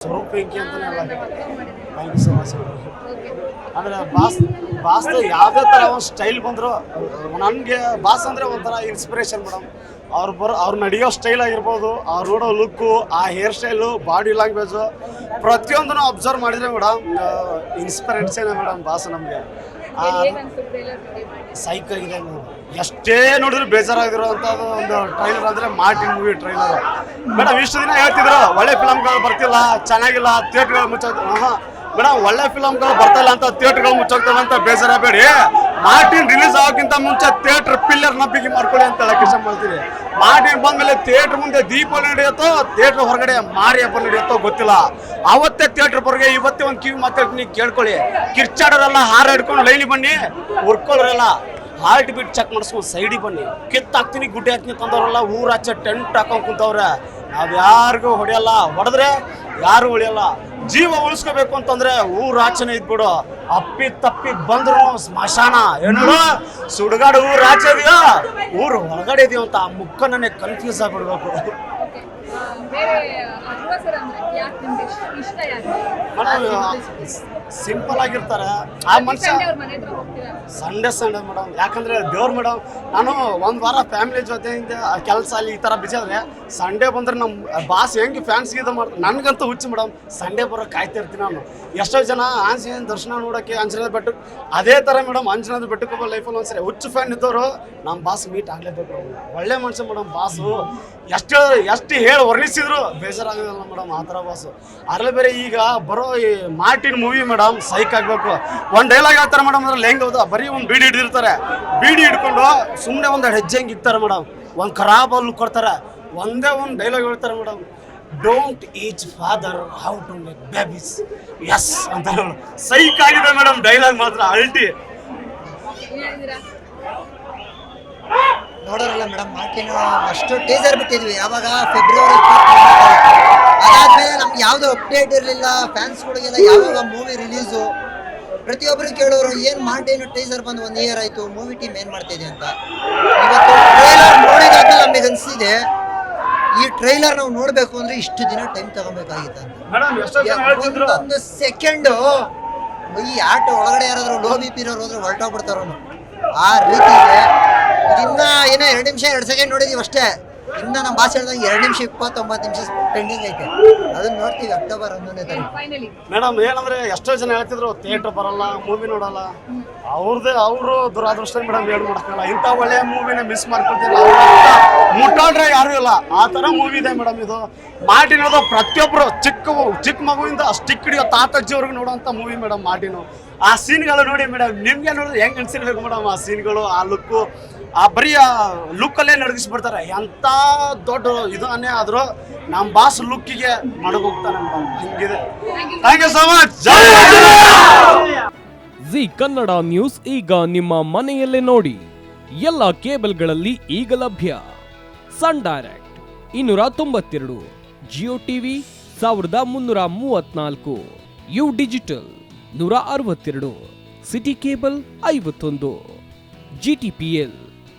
ಸ್ವರೂಪ ವೆಂಕಿ ಅಂತಾನೆ ಅಲ್ಲ ಅಂದ್ರೆ ಬಾಸ್ ಬಾಸ್ ಯಾವುದೇ ಥರ ಒಂದು ಸ್ಟೈಲ್ ಬಂದ್ರು, ನನಗೆ ಬಾಸ್ ಅಂದ್ರೆ ಒಂಥರ ಇನ್ಸ್ಪಿರೇಷನ್ ಮೇಡಮ್. ಅವ್ರು ಬರೋ, ಅವ್ರು ನಡೆಯೋ ಸ್ಟೈಲ್ ಆಗಿರ್ಬೋದು ಅವ್ರು ನೋಡೋ ಲುಕ್ಕು ಆ ಹೇರ್ ಸ್ಟೈಲು ಬಾಡಿ ಲ್ಯಾಂಗ್ವೇಜು ಪ್ರತಿಯೊಂದನ್ನು ಅಬ್ಸರ್ವ್ ಮಾಡಿದ್ರೆ ಮೇಡಮ್ ಇನ್ಸ್ಪಿರೇಷನ್ ಮೇಡಮ್ ಬಾಸ್ ನಮಗೆ? ಸೈಕ್ ಆಗಿದೆ ಮೇಡಮ್ ಎಷ್ಟೇ ನೋಡಿದ್ರು ಬೇಜಾರಾಗಿರುವಂತ ಒಂದು ಟ್ರೈಲರ್ ಅಂದ್ರೆ ಮಾರ್ಟಿನ್ ಮೂವಿ ಟ್ರೈಲರ್ ಮೇಡಮ್ ಇಷ್ಟು ದಿನ ಹೇಳ್ತಿದ್ರು ಒಳ್ಳೆ ಫಿಲಮ್ಗಳು ಬರ್ತಿಲ್ಲ ಚೆನ್ನಾಗಿಲ್ಲ ಥಿಯೇಟ್ರ್ಗಳು ಮುಚ್ಚ ಮೇಡಮ್ ಒಳ್ಳೆ ಫಿಲಮ್ಗಳು ಇಲ್ಲ ಅಂತ ಥಿಯೇಟ್ರ್ಗಳು ಮುಚ್ಚೋಗ್ತವೆ ಅಂತ ಬೇಜಾರಾಗಬೇಡಿ. ಮಾರ್ಟಿನ್ ರಿಲೀಸ್ ಆಗೋಕ್ಕಿಂತ ಮುಂಚೆ ಥಿಯೇಟರ್ ಪಿಲ್ಲರ್ ನಂಬಿಕೆ ಮಾಡ್ಕೊಳ್ಳಿ ಅಂತ ಹೇಳಕ್ ಕೆಲಸ ಮಾಡ್ತೀನಿ ಮಾರ್ಟಿನ್ ಬಂದ್ಮೇಲೆ ಥಿಯೇಟರ್ ಮುಂದೆ ದೀಪಾವಳಿ ನಡೆಯುತ್ತೋ ಥಿಯೇಟರ್ ಹೊರಗಡೆ ಮಾರಿ ಹಬ್ಬ ನಡೆಯುತ್ತೋ ಗೊತ್ತಿಲ್ಲ. ಅವತ್ತೇ ಥಿಯೇಟರ್ ಹೊರಗೆ ಇವತ್ತೇ ಒಂದು ಕಿವಿ ಮಾತಾಡ್ತೀನಿ ಕೇಳ್ಕೊಳ್ಳಿ. ಕಿರ್ಚಾಡೋರೆಲ್ಲ ಹಾರ ಹಿಡ್ಕೊಂಡು ಲೈಲಿ ಬನ್ನಿ, ಹುರ್ಕೊಳ್ಳೋರೆಲ್ಲ ಹಾರ್ಟ್ ಬೀಟ್ ಚೆಕ್ ಮಾಡಿಸ್ಕೊಂಡು ಸೈಡಿಗೆ ಬನ್ನಿ. ಕಿತ್ತಾಕ್ತೀನಿ, ಗುಡ್ಡೆ ಹಾಕ್ತೀನಿ ತಂದವರೆಲ್ಲ ಊರಾಚೆ ಟೆಂಟ್ ಹಾಕೊಂಡ್ ಕುಂತವ್ರೆ. ನಾವ್ ಯಾರಿಗೂ ಹೊಡೆಯಲ್ಲ, ಹೊಡೆದ್ರೆ ಯಾರು ಉಳಿಯಲ್ಲ. ಜೀವ ಉಳಿಸ್ಕೋಬೇಕು ಅಂತಂದ್ರೆ ಊರಾಚನೆ ಇದ್ಬಿಡು. ಅಪ್ಪಿ ತಪ್ಪಿ ಬಂದ್ರು ಸ್ಮಶಾನ. ಏನು ಸುಡುಗಾಡು ಊರ್ ಆಚೆ ಇದೆಯೋ? ಊರು ಹೊರಗಡೆ ಇದೆಯೋ ಅಂತ ಆ ಮುಖ ನನಗೆ ಕನ್ಫ್ಯೂಸ್ ಆಗ್ಬಿಡ್ಬೇಕು ಸಿಂಪಲ್ ಆಗಿರ್ತಾರೆ. ಆ ಮನುಷ್ಯ ಸಂಡೇ ಸಂಡೇ ಮೇಡಮ್ ಯಾಕಂದ್ರೆ ದೇವ್ರ ಮೇಡಮ್ ನಾನು ಒಂದ್ ವಾರ ಫ್ಯಾಮಿಲಿ ಜೊತೆಯಿಂದ ಕೆಲಸ ಅಲ್ಲಿ ಈ ತರ ಬಿಜಿ ಆದ್ರೆ ಸಂಡೇ ಬಂದ್ರೆ ನಮ್ಮ ಬಾಸ್ ಹೆಂಗೆ ಫ್ಯಾನ್ಸ್ ಇದು ಮಾಡ್ತಾರೆ ನನ್ಗಂತೂ ಹುಚ್ಚು ಮೇಡಮ್ ಸಂಡೇ ಬರೋ ಕಾಯ್ತಾ ಇರ್ತೀನಿ ನಾನು. ಎಷ್ಟೋ ಜನ ಆಂಜನೇಯನ ದರ್ಶನ ನೋಡಕ್ಕೆ ಆಂಜನೇಯ ಬೆಟ್ಟ ಅದೇ ತರ ಮೇಡಮ್ ಆಂಜನೇಯ ಬೆಟ್ಟಕ್ಕೆ ಹೋಗೋ ಲೈಫಲ್ಲಿ ಒಂದ್ಸರಿ ಹುಚ್ಚು ಫ್ಯಾನ್ ಇದ್ದವರು ನಮ್ಮ ಬಾಸ್ ಮೀಟ್ ಆಗ್ಲೇಬೇಕು ಒಳ್ಳೆ ಮನುಷ್ಯ ಮೇಡಮ್ ಬಾಸು ಎಷ್ಟು ಎಷ್ಟು ಹೇಳಿ ವರ್ಣಿಸಿದ್ರು ಬೇಜಾರಾಗಲ್ಲ ಮೇಡಮ್ ಆ ಥರ ಬಾಸು ಬೇರೆ ಈಗ ಬರೋ ಈ ಮಾರ್ಟಿನ್ ಮೂವಿ ಮೇಡಮ್ ಸೈಕ್ ಆಗಬೇಕು. ಒಂದು ಡೈಲಾಗ್ ಹೇಳ್ತಾರೆ ಮೇಡಮ್ ಅಂದ್ರೆ ಹೆಂಗೆ ಹೌದಾ? ಬರೀ ಒಂದು ಬೀಡಿ ಹಿಡಿದಿರ್ತಾರೆ. ಬೀಡಿ ಹಿಡ್ಕೊಂಡು ಸುಮ್ಮನೆ ಒಂದು ಹೆಜ್ಜೆ ಹೆಂಗ್ ಇಕ್ತಾರೆ ಮೇಡಮ್ ಒಂದು ಖರಾಬ್ ಅಲ್ಲಿ ಕೊಡ್ತಾರೆ. ಒಂದೇ ಒಂದು ಡೈಲಾಗ್ ಹೇಳ್ತಾರೆ madam don't each father how to make babies yes ಅಂತ ಸೈಕ್ ಆಗಿದೆ ಮೇಡಮ್ ಡೈಲಾಗ್ ಮಾತ್ರ, ಅಲ್ಟಿ. ನೋಡೋರಲ್ಲ ಮೇಡಮ್ ಮಾರ್ಟಿನ್ ಅಷ್ಟು ಟೀಸರ್ ಬಿಟ್ಟಿದ್ವಿ. ಯಾವಾಗ? ಫೆಬ್ರವರಿ ಅದಾದ್ಮೇಲೆ ನಮ್ಗೆ ಯಾವ್ದು ಅಪ್ಡೇಟ್ ಇರಲಿಲ್ಲ ಫ್ಯಾನ್ಸ್ಗಳಿಗೆಲ್ಲ ಯಾವಾಗ ಮೂವಿ ರಿಲೀಸು ಪ್ರತಿಯೊಬ್ಬರು ಕೇಳೋರು ಏನು ಮಾಡ್ತೇನು ಟೈಸರ್ ಬಂದು ಒಂದು ಇಯರ್ ಆಯಿತು ಮೂವಿ ಟೀಮ್ ಏನು ಮಾಡ್ತಿದೆ ಅಂತ? ಇವತ್ತು ಟ್ರೈಲರ್ ನೋಡಿದಾಗ ನಮಗೆ ಅನಿಸಿದೆ ಈ ಟ್ರೈಲರ್ ನಾವು ನೋಡಬೇಕು ಅಂದ್ರೆ ಇಷ್ಟು ದಿನ ಟೈಮ್ ತಗೋಬೇಕಾಗಿತ್ತು ಒಂದು ಸೆಕೆಂಡು ಈ ಆಟ ಒಳಗಡೆ ಯಾರಾದ್ರೂ ಲೋ ಬಿ ಪಿ ಇರೋರು ಹೋದ್ರೆ ಹೊರಟೋಗ್ಬಿಡ್ತಾರ ಆ ರೀತಿ ಇದೆ. ಇನ್ನ ಏನೋ ಎರಡು ನಿಮಿಷ ಎರಡು ಸೆಕೆಂಡ್ ನೋಡಿದೀವಿ ಅಷ್ಟೇ. ಇನ್ನ ನಮ್ಮ ಭಾಷೆ ಹೇಳಿದಾಗ ಎರಡು ನಿಮಿಷ ಇಪ್ಪತ್ತೊಂಬತ್ತು ನಿಮಿಷ ಪೆಂಡಿಂಗ್ ಐತೆ. ಅದನ್ನ ನೋಡ್ತೀವಿ ಅಕ್ಟೋಬರ್ ಹನ್ನೊಂದನೇ ತಾರೀಕು. ಮೇಡಮ್ ಏನಂದ್ರೆ ಎಷ್ಟೋ ಜನ ಹೇಳ್ತಿದ್ರು ಥಿಯೇಟರ್ ಬರಲ್ಲ ಮೂವಿ ನೋಡಲ್ಲ. ಅವ್ರದ್ದೇ ಅವರು ದುರಾದೃಷ್ಟ ಮೇಡಮ್ ಏನು ಮಾಡಕ್ಕಲ್ಲ ಇಂಥ ಒಳ್ಳೆ ಮೂವಿನ ಮಿಸ್ ಮಾಡ್ಕೊಳ್ತೀವಿ ಮುಟ್ಟಾಡ್ರೆ ಯಾರು ಇಲ್ಲ. ಆ ಥರ ಮೂವಿ ಇದೆ ಮೇಡಮ್ ಇದು. ಮಾರ್ಟಿನದು ಪ್ರತಿಯೊಬ್ಬರು ಚಿಕ್ಕ ಚಿಕ್ಕ ಮಗುವಿಂದ ಸ್ಟಿಕ್ ಹಿಡಿಯೋ ತಾತಜ್ಜಿಯವ್ರಿಗೆ ನೋಡುವಂಥ ಮೂವಿ ಮೇಡಮ್ ಮಾರ್ಟಿನು. ಆ ಸೀನ್ಗಳು ನೋಡಿ ಮೇಡಮ್ ನಿಮ್ಗೆ ನೋಡಿದ್ರೆ ಹೆಂಗೆ ಅನ್ಸಿರ್ಬೇಕು ಮೇಡಮ್ ಆ ಸೀನ್ಗಳು ಆ ಲುಕ್ಕು ಆ ಬರೀ ಆ ಲುಕ್ಕಲ್ಲೇ ನಡಗಿಸ್ಬಿಡ್ತಾರೆ. ಎಂಥ ದೊಡ್ಡ ಇದನ್ನೇ ಅನ್ನೇ ಆದರೂ ನಮ್ಮ ಬಾಸ್ ಲುಕ್ಕಿಗೆ ಮಡಗೋಗ್ತಾನೆ ಹಿಂಗಿದೆ. Thank you so much Zee Kannada news ಈಗ ನಿಮ್ಮ ಮನೆಯಲ್ಲೇ ನೋಡಿ. ಎಲ್ಲ ಕೇಬಲ್ಗಳಲ್ಲಿ ಈಗ ಲಭ್ಯ. ಸನ್ ಡೈರೆಕ್ಟ್ ಇನ್ನೂರ ತೊಂಬತ್ತೆರಡು ಜಿಯೋ ಟಿವಿ ಸಾವಿರದ ಮುನ್ನೂರ ಮೂವತ್ನಾಲ್ಕು ಯು ಡಿಜಿಟಲ್ ನೂರ ಅರವತ್ತೆರಡು ಸಿಟಿ ಕೇಬಲ್ ಐವತ್ತೊಂದು ಜಿಟಿಪಿಎಲ್